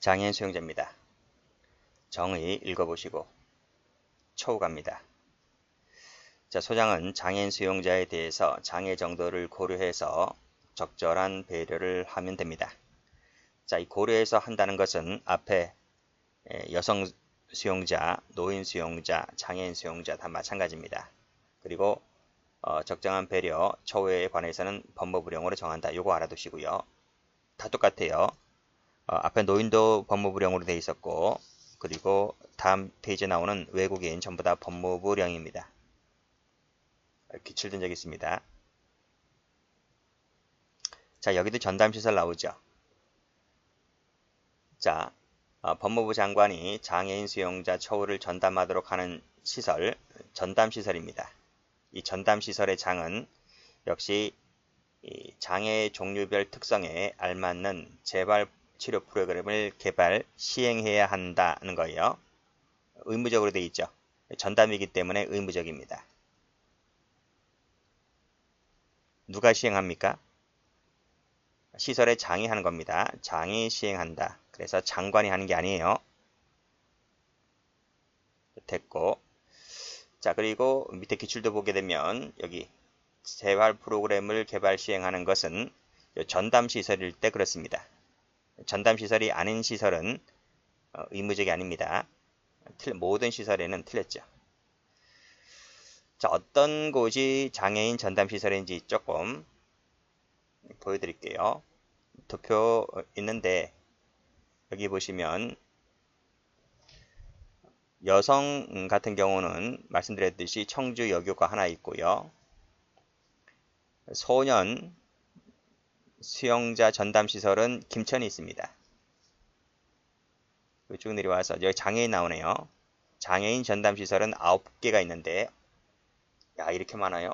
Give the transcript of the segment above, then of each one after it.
장애인 수용자입니다. 정의 읽어보시고 초우 갑니다. 자, 소장은 장애인 수용자에 대해서 장애 정도를 고려해서 적절한 배려를 하면 됩니다. 자, 이 고려해서 한다는 것은 앞에 여성 수용자, 노인 수용자, 장애인 수용자 다 마찬가지입니다. 그리고 어, 적정한 배려, 초우에 관해서는 법무부령으로 정한다. 요거 알아두시고요. 다 똑같아요. 어, 앞에 노인도 법무부령으로 되어 있었고 그리고 다음 페이지에 나오는 외국인 전부 다 법무부령입니다. 기출된 적이 있습니다. 자 여기도 전담시설 나오죠. 자 어, 법무부 장관이 장애인 수용자 처우를 전담하도록 하는 시설 전담시설입니다. 이 전담시설의 장은 역시 장애 종류별 특성에 알맞는 재발 치료 프로그램을 개발, 시행해야 한다는 거예요. 의무적으로 돼 있죠. 전담이기 때문에 의무적입니다. 누가 시행합니까? 시설에 장이 하는 겁니다. 장이 시행한다. 그래서 장관이 하는 게 아니에요. 됐고 자 그리고 밑에 기출도 보게 되면 여기 재활 프로그램을 개발 시행하는 것은 전담 시설일 때 그렇습니다. 전담 시설이 아닌 시설은 어, 의무적이 아닙니다. 모든 시설에는 틀렸죠. 자, 어떤 곳이 장애인 전담 시설인지 조금 보여드릴게요. 도표 있는데 여기 보시면 여성 같은 경우는 말씀드렸듯이 청주 여교가 하나 있고요. 소년 수영자 전담 시설은 김천이 있습니다. 쭉 내려와서 여기 장애인 나오네요. 장애인 전담 시설은 9개가 있는데 야 이렇게 많아요.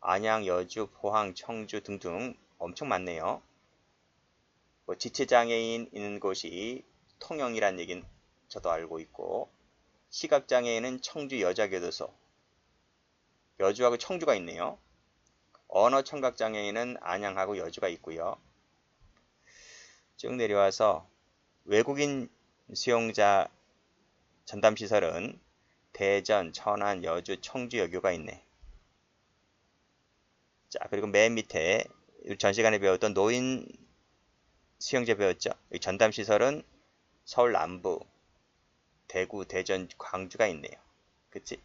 안양, 여주, 포항, 청주 등등 엄청 많네요. 뭐 지체장애인 있는 곳이 통영이란 얘기는 저도 알고 있고 시각장애인은 청주 여자교도소 여주하고 청주가 있네요. 언어 청각 장애인은 안양하고 여주가 있고요. 쭉 내려와서 외국인 수용자 전담 시설은 대전, 천안, 여주, 청주, 여교가 있네. 자, 그리고 맨 밑에 전 시간에 배웠던 노인 수용자 배웠죠. 전담 시설은 서울 남부, 대구, 대전, 광주가 있네요. 그치?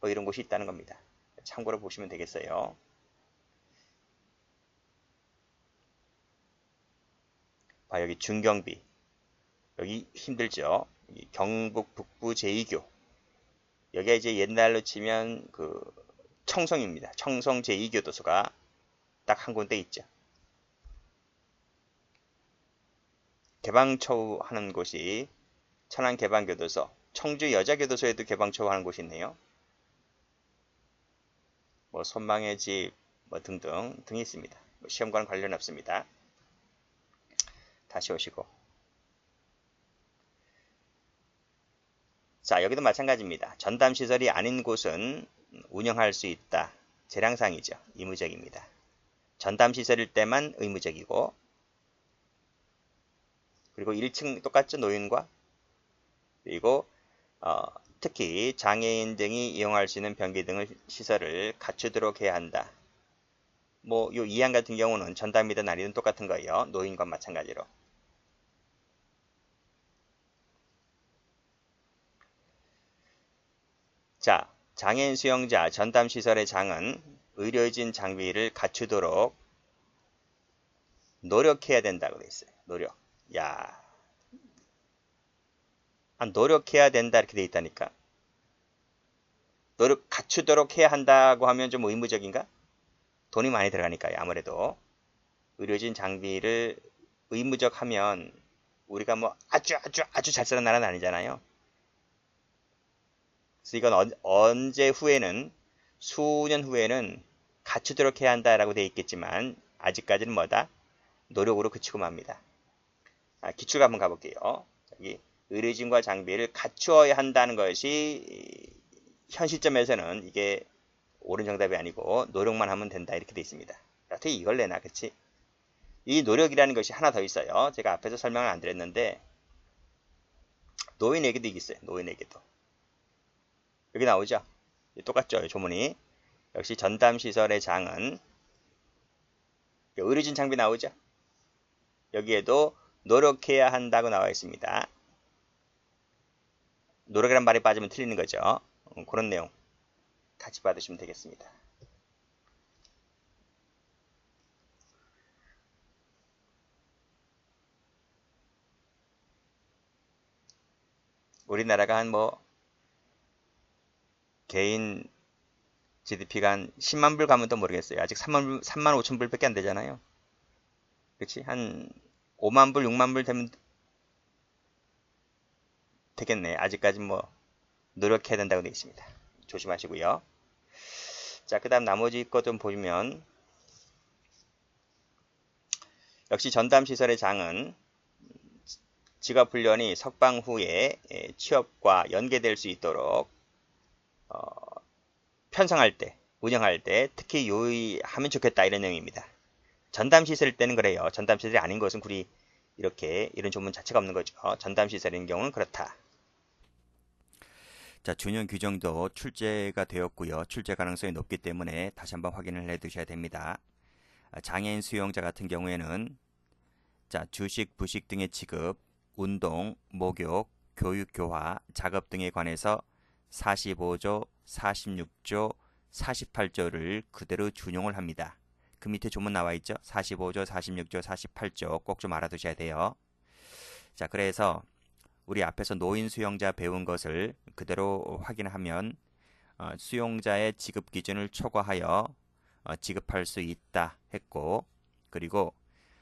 뭐 이런 곳이 있다는 겁니다. 참고로 보시면 되겠어요. 아, 여기 중경비. 여기 힘들죠. 경북 북부 제2교. 여기가 이제 옛날로 치면 그 청성입니다. 청성 제2교도소가 딱 한 군데 있죠. 개방처우 하는 곳이 천안 개방교도소, 청주 여자교도소에도 개방처우 하는 곳이 있네요. 뭐 손망의 집, 뭐 등등 등이 있습니다. 뭐 시험과는 관련 없습니다. 다시 오시고 자 여기도 마찬가지입니다. 전담시설이 아닌 곳은 운영할 수 있다. 재량상이죠. 의무적입니다. 전담시설일 때만 의무적이고 그리고 1층 똑같죠. 노인과 그리고 어, 특히 장애인 등이 이용할 수 있는 변기 등을 시설을 갖추도록 해야 한다. 뭐, 요 2항 같은 경우는 전담이든 아니든 똑같은 거예요. 노인과 마찬가지로. 자, 장애인 수용자 전담시설의 장은 의료진 장비를 갖추도록 노력해야 된다고 돼 있어요. 노력. 야. 아, 노력해야 된다 이렇게 돼 있다니까. 노력 갖추도록 해야 한다고 하면 좀 의무적인가? 돈이 많이 들어가니까요. 아무래도 의료진 장비를 의무적 하면 우리가 뭐 아주 아주 아주 잘 쓰는 나라는 아니잖아요. 그래서 이건 언제 후에는 수년 후에는 갖추도록 해야 한다라고 되어 있겠지만 아직까지는 뭐다? 노력으로 그치고 맙니다. 아, 기출 한번 가볼게요. 여기 의료진과 장비를 갖추어야 한다는 것이 현 시점에서는 이게 옳은 정답이 아니고 노력만 하면 된다 이렇게 되어 있습니다. 어떻게 이걸 내나 그치? 이 노력이라는 것이 하나 더 있어요. 제가 앞에서 설명을 안 드렸는데 노인에게도 있어요. 노인에게도. 여기 나오죠? 똑같죠? 조문이. 역시 전담시설의 장은 의료진 장비 나오죠? 여기에도 노력해야 한다고 나와 있습니다. 노력이란 말이 빠지면 틀리는 거죠. 음, 그런 내용 같이 받으시면 되겠습니다. 우리나라가 한뭐 개인 GDP가 한 10만 불 가면 또 모르겠어요. 아직 3만, 불, 3만 5천 불밖에 안 되잖아요. 그치? 한 5만 불, 6만 불 되면 되겠네. 아직까지 뭐 노력해야 된다고 되어 있습니다. 조심하시고요. 자, 그 다음 나머지 것 좀 보면 역시 전담시설의 장은 직업훈련이 석방 후에 취업과 연계될 수 있도록 어, 편성할 때, 운영할 때 특히 유의하면 좋겠다 이런 내용입니다. 전담시설 때는 그래요. 전담시설이 아닌 것은 굳이 이렇게 이런 조문 자체가 없는 거죠. 전담시설인 경우는 그렇다. 자, 준용 규정도 출제가 되었고요. 출제 가능성이 높기 때문에 다시 한번 확인을 해 두셔야 됩니다. 아, 장애인 수용자 같은 경우에는 자, 주식, 부식 등의 지급, 운동, 목욕, 교육, 교화, 작업 등에 관해서 45조, 46조, 48조를 그대로 준용을 합니다. 그 밑에 조문 나와 있죠? 45조, 46조, 48조 꼭 좀 알아두셔야 돼요. 자, 그래서 우리 앞에서 노인 수용자 배운 것을 그대로 확인하면 어, 수용자의 지급 기준을 초과하여 어, 지급할 수 있다 했고 그리고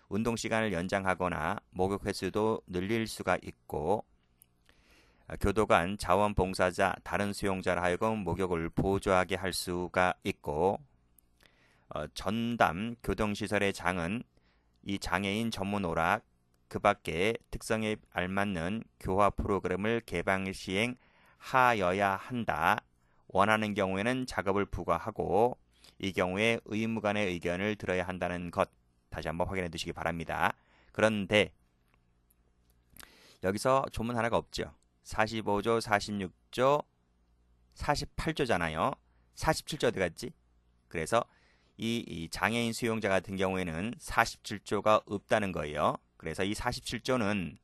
운동 시간을 연장하거나 목욕 횟수도 늘릴 수가 있고 어, 교도관, 자원봉사자, 다른 수용자를 하여금 목욕을 보조하게 할 수가 있고 어, 전담 교동시설의 장은 이 장애인 전문 오락 그 밖에 특성에 알맞는 교화 프로그램을 개방 시행하여야 한다. 원하는 경우에는 작업을 부과하고 이 경우에 의무간의 의견을 들어야 한다는 것 다시 한번 확인해 두시기 바랍니다. 그런데 여기서 조문 하나가 없죠. 45조, 46조, 48조잖아요. 47조 어디 갔지? 그래서 이, 이 장애인 수용자 같은 경우에는 47조가 없다는 거예요. 그래서 이 47조는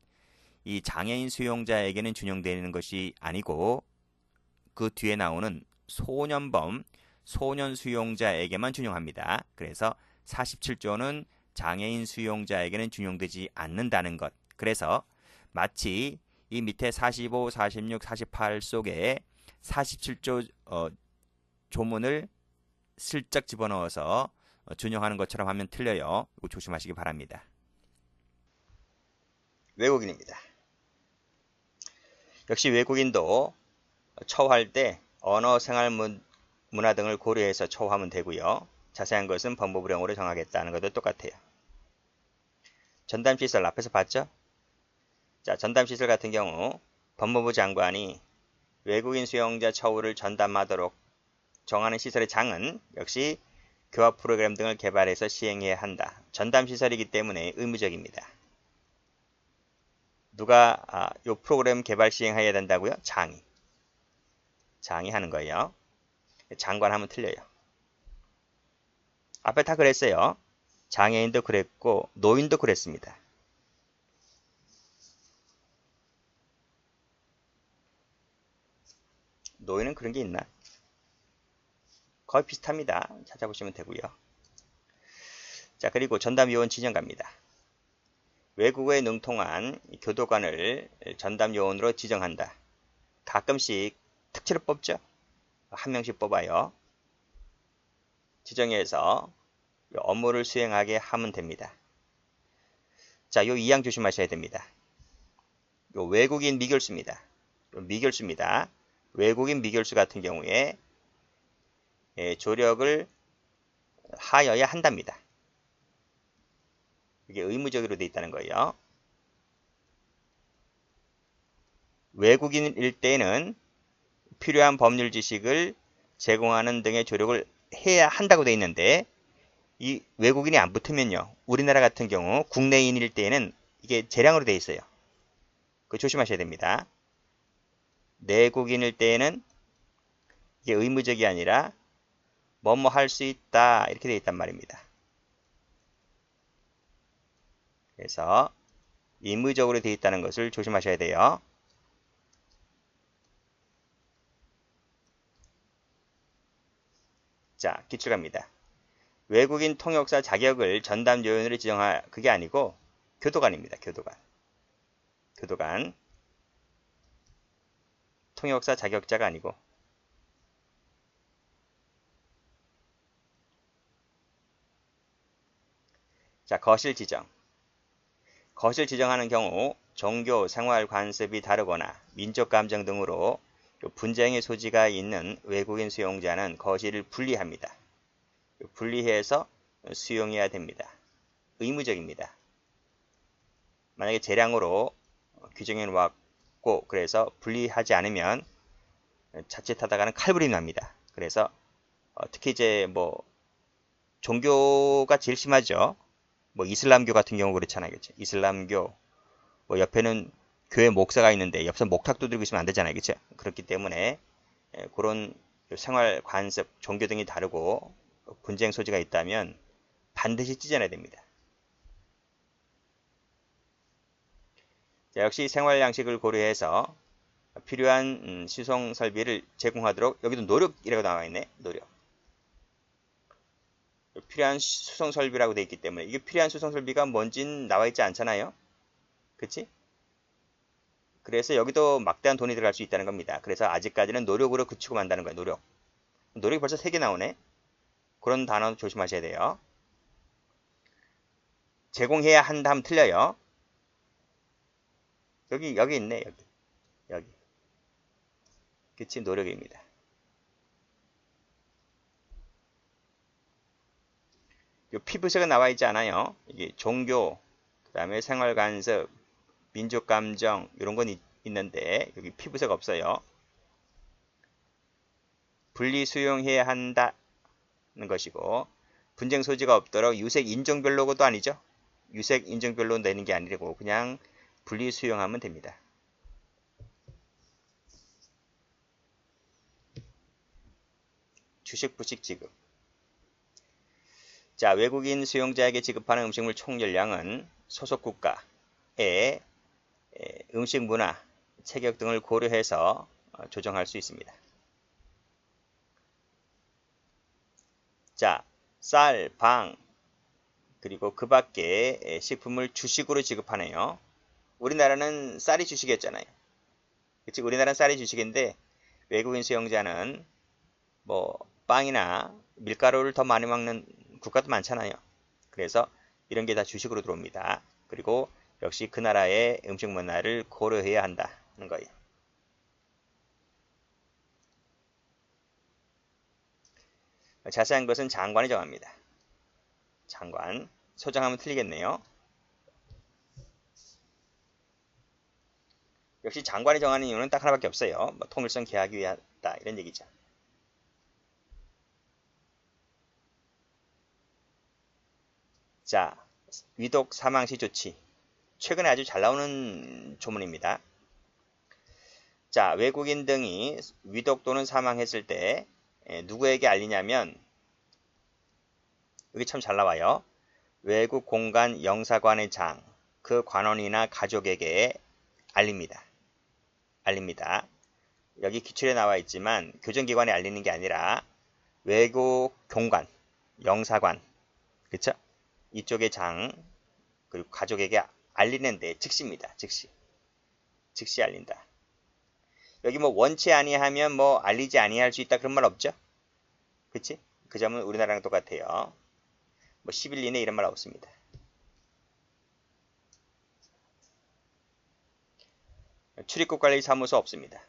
이 장애인 수용자에게는 준용되는 것이 아니고 그 뒤에 나오는 소년범, 소년 수용자에게만 준용합니다. 그래서 47조는 장애인 수용자에게는 준용되지 않는다는 것. 그래서 마치 이 밑에 45, 46, 48 속에 47조 어, 조문을 슬쩍 집어넣어서 어, 준용하는 것처럼 하면 틀려요. 조심하시기 바랍니다. 외국인입니다. 역시 외국인도 처우할 때 언어, 생활 문화 등을 고려해서 처우하면 되고요. 자세한 것은 법무부령으로 정하겠다는 것도 똑같아요. 전담시설 앞에서 봤죠? 자, 전담시설 같은 경우 법무부 장관이 외국인 수용자 처우를 전담하도록 정하는 시설의 장은 역시 교화 프로그램 등을 개발해서 시행해야 한다. 전담시설이기 때문에 의무적입니다. 누가 아, 요 프로그램 개발 시행해야 된다고요? 장이. 장이 하는 거예요. 장관 하면 틀려요. 앞에 다 그랬어요. 장애인도 그랬고 노인도 그랬습니다. 노인은 그런 게 있나? 거의 비슷합니다. 찾아보시면 되고요. 자 그리고 전담요원 지정 갑니다. 외국어에 능통한 교도관을 전담요원으로 지정한다. 가끔씩 특채를 뽑죠. 한 명씩 뽑아요. 지정해서 업무를 수행하게 하면 됩니다. 자, 요 이양 조심하셔야 됩니다. 요 외국인 미결수입니다. 미결수입니다. 외국인 미결수 같은 경우에 예, 조력을 하여야 한답니다. 이게 의무적으로 돼 있다는 거예요. 외국인일 때는 필요한 법률 지식을 제공하는 등의 조력을 해야 한다고 돼 있는데 이 외국인이 안 붙으면요. 우리나라 같은 경우 국내인일 때에는 이게 재량으로 돼 있어요. 그 조심하셔야 됩니다. 내국인일 때에는 이게 의무적이 아니라 뭐뭐 할 수 있다 이렇게 되어 있단 말입니다. 그래서 의무적으로 되어 있다는 것을 조심하셔야 돼요. 자, 기출 갑니다. 외국인 통역사 자격을 전담 요원으로 지정할 그게 아니고 교도관입니다. 교도관. 교도관. 통역사 자격자가 아니고 자, 거실 지정. 거실 지정하는 경우 종교, 생활 관습이 다르거나 민족 감정 등으로 분쟁의 소지가 있는 외국인 수용자는 거실을 분리합니다. 분리해서 수용해야 됩니다. 의무적입니다. 만약에 재량으로 규정해 놓았고 그래서 분리하지 않으면 자칫하다가는 칼부림이 납니다. 그래서 어, 특히 이제 뭐 종교가 제일 심하죠. 뭐 이슬람교 같은 경우 그렇잖아요. 그치? 이슬람교 뭐 옆에는 교회 목사가 있는데 옆에서 목탁도 들고 있으면 안 되잖아요. 그렇죠? 그렇기 때문에 예, 그런 생활 관습, 종교 등이 다르고 분쟁 소지가 있다면 반드시 찢어내야 됩니다. 자, 역시 생활 양식을 고려해서 필요한 음, 시송 설비를 제공하도록 여기도 노력이라고 나와 있네. 노력. 필요한 수송 설비라고 되어 있기 때문에 이게 필요한 수송 설비가 뭔진 나와 있지 않잖아요. 그치? 그래서 여기도 막대한 돈이 들어갈 수 있다는 겁니다. 그래서 아직까지는 노력으로 그치고 만다는 거예요. 노력. 노력이 벌써 3개 나오네. 그런 단어 조심하셔야 돼요. 제공해야 한다 하면 틀려요. 여기 여기 있네. 여기. 여기. 그치 노력입니다. 요 피부색은 나와 있지 않아요. 이게 종교, 그 다음에 생활관습, 민족감정 이런 건 있, 있는데 여기 피부색 없어요. 분리 수용해야 한다는 것이고 분쟁 소지가 없도록 유색 인종별로도 아니죠. 유색 인종별로 내는 게 아니고 그냥 분리 수용하면 됩니다. 주식 부식 지급 자 외국인 수용자에게 지급하는 음식물 총열량은 소속 국가의 음식 문화, 체격 등을 고려해서 어, 조정할 수 있습니다. 자, 쌀, 방, 그리고 그 밖에 식품을 주식으로 지급하네요. 우리나라는 쌀이 주식이었잖아요. 그치? 우리나라는 쌀이 주식인데 외국인 수용자는 뭐 빵이나 밀가루를 더 많이 먹는 국가도 많잖아요. 그래서 이런 게 다 주식으로 들어옵니다. 그리고 역시 그 나라의 음식 문화를 고려해야 한다는 거예요. 자세한 것은 장관이 정합니다. 장관. 소장하면 틀리겠네요. 역시 장관이 정하는 이유는 딱 하나밖에 없어요. 뭐 통일성 계약이 위하다 이런 얘기죠. 자, 위독 사망시 조치. 최근에 아주 잘 나오는 조문입니다. 자, 외국인 등이 위독 또는 사망했을 때 누구에게 알리냐면 여기 참 잘 나와요. 외국 공간 영사관의 장, 그 관원이나 가족에게 알립니다. 알립니다. 여기 기출에 나와 있지만 교정기관에 알리는 게 아니라 외국 공관, 영사관, 그쵸? 이쪽의 장, 그리고 가족에게 알리는데 즉시입니다. 즉시. 즉시 알린다. 여기 뭐 원치 아니하면 뭐 알리지 아니할 수 있다 그런 말 없죠? 그치? 그 점은 우리나라랑 똑같아요. 뭐 10일 이내 이런 말 없습니다. 출입국 관리 사무소 없습니다.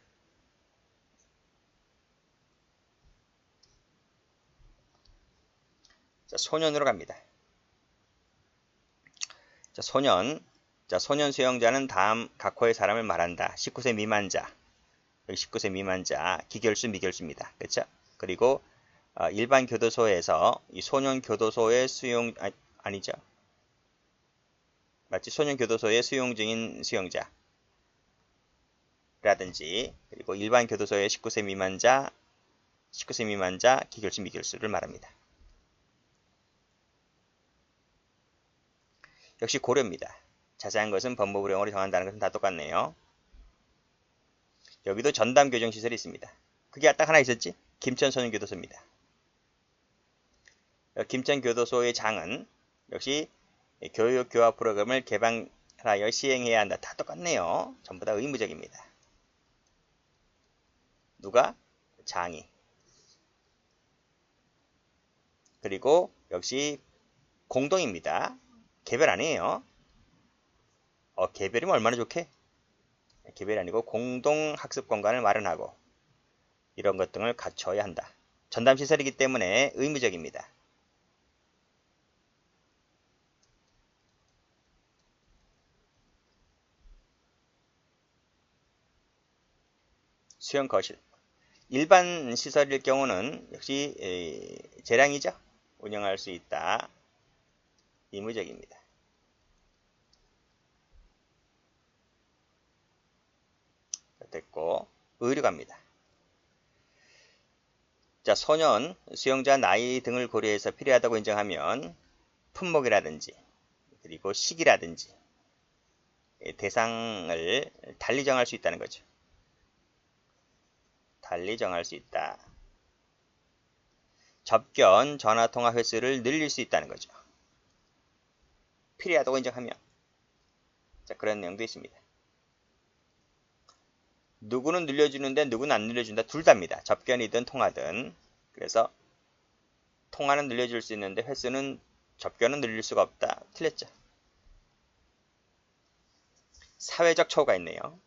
자, 소년으로 갑니다. 자, 소년. 자, 소년 수용자는 다음 각 호의 사람을 말한다. 19세 미만자. 여기 19세 미만자. 기결수, 미결수입니다. 그렇죠? 그리고 어, 일반 교도소에서 이 소년 교도소의 수용 아, 아니죠. 마치 소년 교도소의 수용 중인 수용자. 라든지 그리고 일반 교도소의 19세 미만자 19세 미만자 기결수 미결수를 말합니다. 역시 고려입니다. 자세한 것은 법무부령으로 정한다는 것은 다 똑같네요. 여기도 전담 교정 시설이 있습니다. 그게 딱 하나 있었지? 김천 소년교도소입니다. 김천 교도소의 장은 역시 교육 교화 프로그램을 개방하여 시행해야 한다. 다 똑같네요. 전부 다 의무적입니다. 누가? 장이. 그리고 역시 공동입니다. 개별 아니에요. 어, 개별이면 얼마나 좋게? 개별이 아니고 공동 학습 공간을 마련하고 이런 것 등을 갖춰야 한다. 전담 시설이기 때문에 의무적입니다. 수영 거실. 일반 시설일 경우는 역시 재량이죠. 운영할 수 있다. 의무적입니다. 됐고 의료 갑니다. 자, 소년, 수용자 나이 등을 고려해서 필요하다고 인정하면 품목이라든지 그리고 시기라든지 대상을 달리 정할 수 있다는 거죠. 달리 정할 수 있다. 접견, 전화통화 횟수를 늘릴 수 있다는 거죠. 필요하다고 인정하면 자 그런 내용도 있습니다. 누구는 늘려주는데 누구는 안 늘려준다. 둘 다입니다. 접견이든 통화든. 그래서 통화는 늘려줄 수 있는데 횟수는 접견은 늘릴 수가 없다. 틀렸죠. 사회적 처우가 있네요.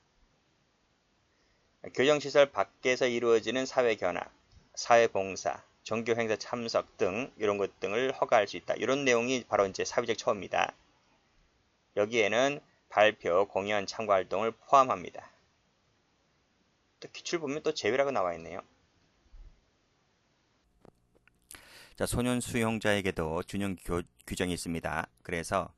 교정시설 밖에서 이루어지는 사회견학, 사회봉사, 종교행사 참석 등 이런 것 등을 허가할 수 있다. 이런 내용이 바로 이제 사회적 처우입니다. 여기에는 발표, 공연, 참가 활동을 포함합니다. 또 기출 보면 또 제외라고 나와 있네요. 자, 소년 수용자에게도 준용 교, 규정이 있습니다. 그래서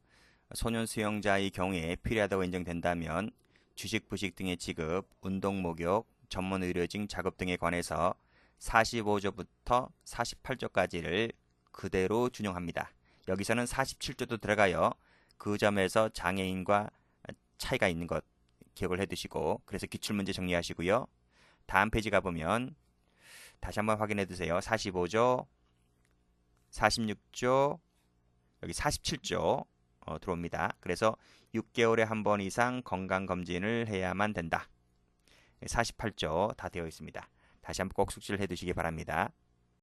소년 수용자의 경우에 필요하다고 인정된다면 주식, 부식 등의 지급, 운동 목욕, 전문 의료진 작업 등에 관해서 45조부터 48조까지를 그대로 준용합니다. 여기서는 47조도 들어가요. 그 점에서 장애인과 차이가 있는 것 기억을 해 두시고 그래서 기출문제 정리하시고요. 다음 페이지 가보면 다시 한번 확인해 두세요. 45조, 46조, 여기 47조 어, 들어옵니다. 그래서 6개월에 한 번 이상 건강검진을 해야만 된다. 48조 다 되어 있습니다. 다시 한번 꼭 숙지를 해 두시기 바랍니다.